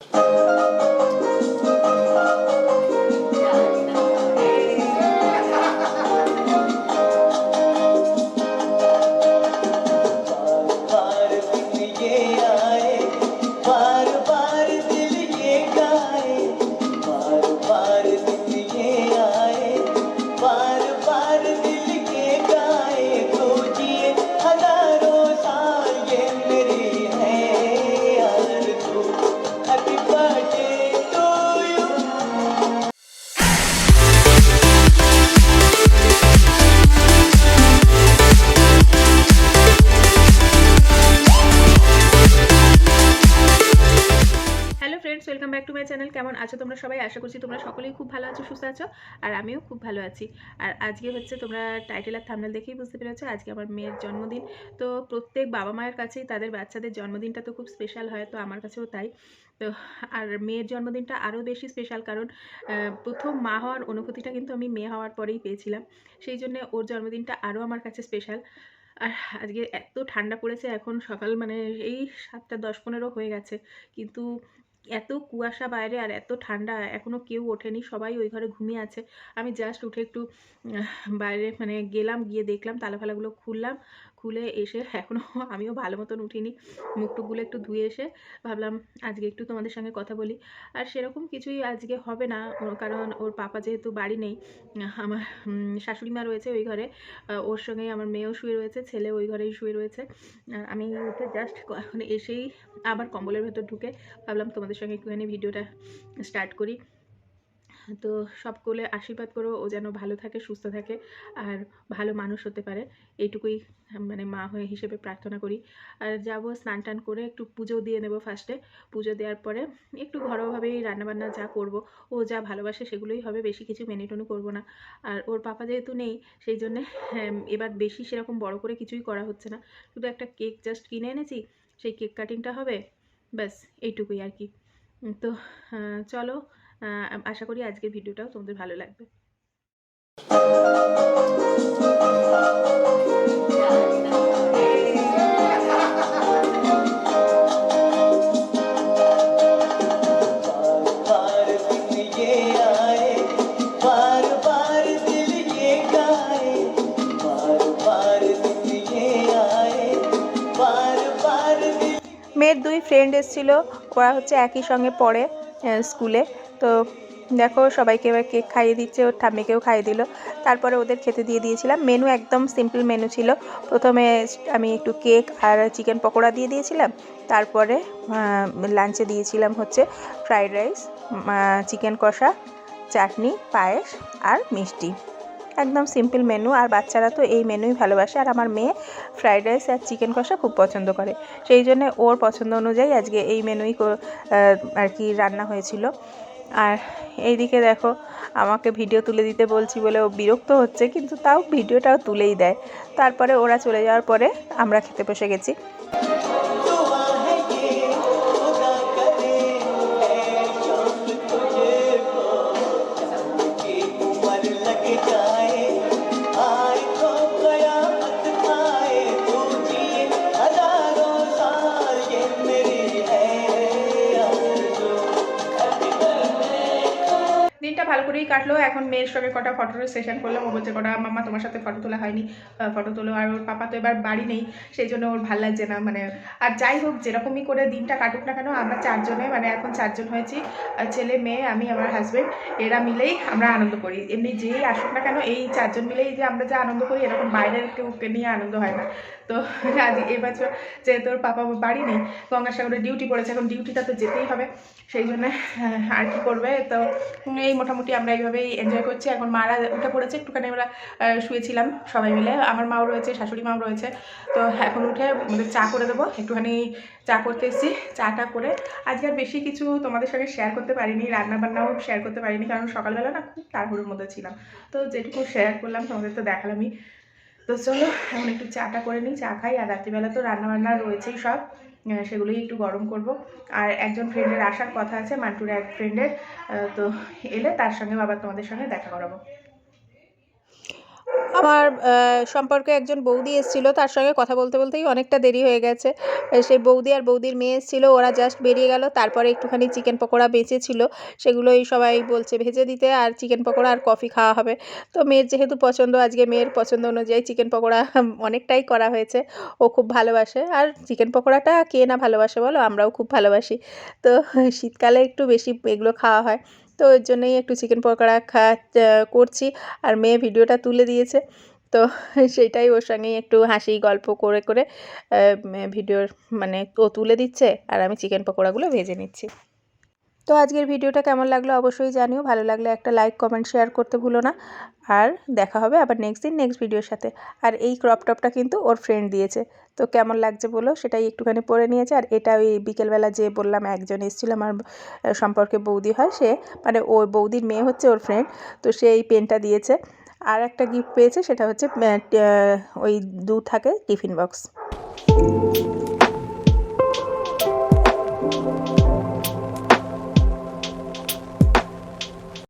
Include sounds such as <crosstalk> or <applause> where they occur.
Música hello friends welcome back to my channel কেমন আছো তোমরা সবাই? আশা করছি তোমরা সকলেই খুব ভালো আছো, সুস্থ আছো, আর আমিও খুব ভালো আছি। আর আজকে হচ্ছে তোমরা টাইটেল আর থামনেল দেখেই বুঝতে পেরেছ, আজকে আমার মেয়ের জন্মদিন। তো প্রত্যেক বাবা মায়ের কাছেই তাদের বাচ্চাদের জন্মদিনটা তো খুব স্পেশাল হয়, তো আমার কাছেও তাই। তো আর মেয়ের জন্মদিনটা আরও বেশি স্পেশাল কারণ প্রথম মা হওয়ার অনুভূতিটা কিন্তু আমি মেয়ে হওয়ার পরেই পেয়েছিলাম। সেই জন্য ওর জন্মদিনটা আরও আমার কাছে স্পেশাল আর আজকে এত ঠান্ডা পড়েছে, এখন সকাল মানে এই সাতটা দশ পনেরো হয়ে গেছে। কিন্তু এত কুয়াশা বাইরে আর এত ঠান্ডা এখনও কেউ ওঠেনি, সবাই ওই ঘরে ঘুমিয়ে আছে। আমি জাস্ট উঠে একটু বাইরে মানে গেলাম, গিয়ে দেখলাম তালা ফালাগুলো খুললাম। খুলে এসে <laughs> এখনও আমিও ভালো মতন উঠিনি। মুখ টুকগুলো একটু ধুয়ে এসে ভাবলাম আজকে একটু তোমাদের সঙ্গে কথা বলি। আর সেরকম কিছুই আজকে হবে না। কারণ ওর পাপা যেহেতু বাড়ি নেই আমার শাশুড়ি মা রয়েছে ওই ঘরে। ওর সঙ্গেই আমার মেয়েও শুয়ে রয়েছে, ছেলে ওই ঘরেই শুয়ে রয়েছে। আমি উঠে জাস্ট এখন এসেই আবার কম্বলের ভেতর ঢুকে ভাবলাম তোমাদের সঙ্গে একটুখানি ভিডিওটা স্টার্ট করি। তো সব কোলে আশীর্বাদ করো ও যেন ভালো থাকে সুস্থ থাকে আর ভালো মানুষ হতে পারে। এইটুকুই মানে মা হয়ে হিসেবে প্রার্থনা করি। আর যাব স্নান টান করে একটু পুজো দিয়ে নেব ফার্স্টে পুজো দেওয়ার পরে একটু ঘরোয়াভাবেই রান্নাবান্না যা করব ও যা ভালোবাসে সেগুলোই হবে বেশি কিছু মেনে টেনে করব না। আর ওর পাপা যেহেতু নেই সেই জন্যে হ্যাঁ, এবার বেশি সেরকম বড় করে কিছুই করা হচ্ছে না। শুধু একটা কেক জাস্ট কিনে এনেছি সেই কেক কাটিংটা হবে ব্যাস এইটুকুই আর কি। তো চলো আশা করি আজকের ভিডিওটাও তোমাদের ভালো লাগবে। মেয়ের দুই ফ্রেন্ড এসেছিল, ওরা হচ্ছে একই সঙ্গে পড়ে স্কুলে তো দেখো সবাইকে এবার কেক খাইয়ে দিচ্ছে, ওর ঠাম্মিকেও খাইয়ে দিল। তারপরে ওদের খেতে দিয়ে দিয়েছিলাম। মেনু একদম সিম্পল মেনু ছিল। প্রথমে আমি একটু কেক আর চিকেন পকোড়া দিয়ে দিয়েছিলাম। তারপরে লাঞ্চে দিয়েছিলাম হচ্ছে ফ্রাইড রাইস চিকেন কষা, চাটনি, পায়েস আর মিষ্টি। একদম সিম্পল মেনু আর বাচ্চারা তো এই মেনুই ভালোবাসে। আর আমার মেয়ে ফ্রাইড রাইস আর চিকেন কষা খুব পছন্দ করে। সেই জন্য ওর পছন্দ অনুযায়ী আজকে এই মেনুই আর কি রান্না হয়েছিল। আর এইদিকে দেখো, আমাকে ভিডিও তুলে দিতে বলছি বলে ও বিরক্ত হচ্ছে, কিন্তু তাও ভিডিওটাও তুলেই দেয়। তারপরে ওরা চলে যাওয়ার পরে আমরা খেতে বসে গেছি। দিনটা ভালো করেই কাটলো। এখন মেয়ের সঙ্গে কটা ফটোর সেশন করলাম, ও বলছে, কটা মামা তোমার সাথে ফটো তোলা হয়নি ফটো তোলো। আর ওর পাপা তো এবার বাড়ি নেই, সেই জন্য ওর ভালো লাগছে না মানে আর যাই হোক, যেরকমই করে দিনটা কাটুক না কেন, আমরা চারজনে মানে এখন চারজন হয়েছি ছেলে, মেয়ে, আমি, আমার হাজব্যান্ড এরা মিলেই আমরা আনন্দ করি। এমনি যেই আসুক না কেন, এই চারজন মিলেই যে আমরা যে আনন্দ করি, এরকম বাইরের কেউ নিয়ে আনন্দ হয় না। তো <laughs> আজ এবছর যে তোর পাপা বাড়ি নেই, গঙ্গাসাগরে ডিউটি পড়েছে, এখন ডিউটিটা তো যেতেই হবে, সেই জন্য আর কি করবে? তো এই মোটামুটি আমরা এইভাবেই এনজয় করছি। এখন মারা উঠে পড়েছে, একটুখানি আমরা শুয়েছিলাম সবাই মিলে। আমার মাও রয়েছে, শাশুড়ি মাও রয়েছে। তো এখন উঠে চা করে দেবো। একটুখানি চা করতে এসেছি, চাটা করে। আজকে আর বেশি কিছু তোমাদের সঙ্গে শেয়ার করতে পারিনি রান্না বান্নাও শেয়ার করতে পারিনি, কারণ সকালবেলা না খুব তাড়াহুড়োর মধ্যে ছিলাম। তো যেটুকু শেয়ার করলাম, তোমাদের তো দেখালামই। তো চলো, এখন একটু চাটা করে নিই, চা খাই। আর রাত্রিবেলা তো রান্নাবান্না রয়েছেই সব। সেগুলোই একটু গরম করব। আর একজন ফ্রেন্ডের আসার কথা আছে, মান্টুর এক ফ্রেন্ডের তো এলে তার সঙ্গে আবার তোমাদের সঙ্গে দেখা করাবো। আমার সম্পর্কে একজন বৌদি এসেছিল, তার সঙ্গে কথা বলতে বলতেই অনেকটা দেরি হয়ে গেছে। সেই বৌদি আর বৌদির মেয়ে এসেছিল, ওরা জাস্ট বেরিয়ে গেল, তারপরে একটুখানি চিকেন পকোড়া বেঁচেছিল, সেগুলোই সবাই বলছে ভেজে দিতে, আর চিকেন পকোড়া আর কফি খাওয়া হবে। তো মেয়ের যেহেতু পছন্দ, আজকে মেয়ের পছন্দ অনুযায়ী চিকেন পকোড়া <laughs> অনেকটাই করা হয়েছে, ও খুব ভালোবাসে। আর চিকেন পকোড়াটা কে না ভালোবাসে বলো, আমরাও খুব ভালোবাসি। তো <laughs> শীতকালে একটু বেশি এগুলো খাওয়া হয়। তো ওর জন্যই একটু চিকেন পকোড়া খা করছি। আর মেয়ে ভিডিওটা তুলে দিয়েছে। তো <laughs> সেটাই ওর সঙ্গেই একটু হাসি, গল্প করে করে ভিডিওর মানে ও তুলে দিচ্ছে। আর আমি চিকেন পকোড়াগুলো ভেজে নিচ্ছি। তো আজকের ভিডিওটা কেমন লাগল অবশ্যই জানিও। ভালো লাগলে একটা লাইক কমেন্ট শেয়ার করতে ভুলো না। আর দেখা হবে আবার নেক্সট দিন নেক্সট ভিডিওর সাথে। আর এই ক্রপ টপটা কিন্তু ওর ফ্রেন্ড দিয়েছে। তো কেমন লাগছে বলো? সেটাই একটুখানি পরে নিয়েছে। আর এটা ওই বিকেলবেলা যে বললাম একজন এসেছিল আমার সম্পর্কে বৌদি হয় সে। মানে ওই বৌদির মেয়ে হচ্ছে ওর ফ্রেন্ড তো সে এই পেনটা দিয়েছে। আর একটা গিফট পেয়েছে, সেটা হচ্ছে ওই দু থাকে টিফিন বক্স